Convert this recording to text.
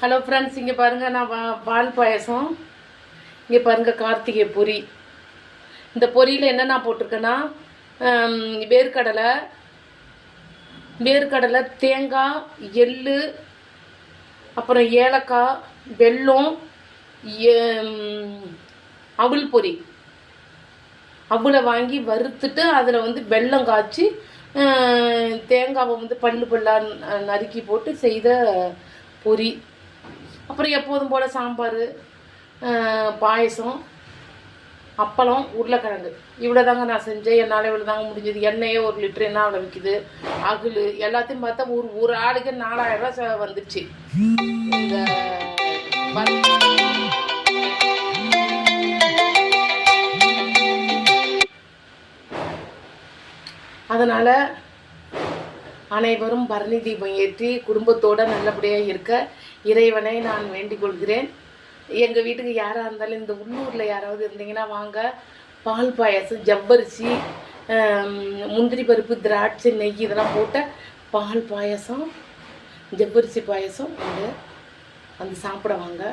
Hello friends இங்கே பாருங்கள் நான் வா- பால் பாயசம். இங்கே பாருங்கள் கார்த்திகை பொரி. இந்த பொரியில் என்ன நான் போட்டிருக்கேன்னா வேர்க்கடலை வேர்க்கடலை தேங்காய் எள்ளு அப்புறம் ஏலக்காய் வெல்லம் அவுள் பொரி. அவுளை வாங்கி வறுத்துட்டு அதில் வந்து வெல்லம் காய்ச்சி தேங்காவை வந்து பல்லு பல்லாக நறுக்கி போட்டு செய்த பொரி. அப்புறம் எப்போதும் போல் சாம்பார் பாயசம் அப்பளம் உருளைக்கிழங்கு. இவ்வளோ தாங்க நான் செஞ்சேன். என்னால் இவ்வளோ தாங்க முடிஞ்சது. எண்ணெயே ஒரு லிட்டர் என்ன அவ்வளோ விற்கிது அகுல் எல்லாத்தையும் பார்த்தா ஒரு ஒரு ஆளுக்கு நாலாயிரம் ரூபாய் வந்துடுச்சு. இந்த அதனால் அனைவரும் பரணி தீபம் ஏற்றி குடும்பத்தோடு நல்லபடியாக இருக்க இறைவனை நான் வேண்டிக் கொள்கிறேன். எங்கள் வீட்டுக்கு யாராக இருந்தாலும் இந்த உள்ளூரில் யாராவது இருந்தீங்கன்னா வாங்க. பால் பாயசம் ஜவ்வரிசி முந்திரி பருப்பு திராட்சை நெய் இதெல்லாம் போட்ட பால் பாயாசம் ஜவ்வரிசி பாயசம் உண்டு வந்து சாப்பிட வாங்க.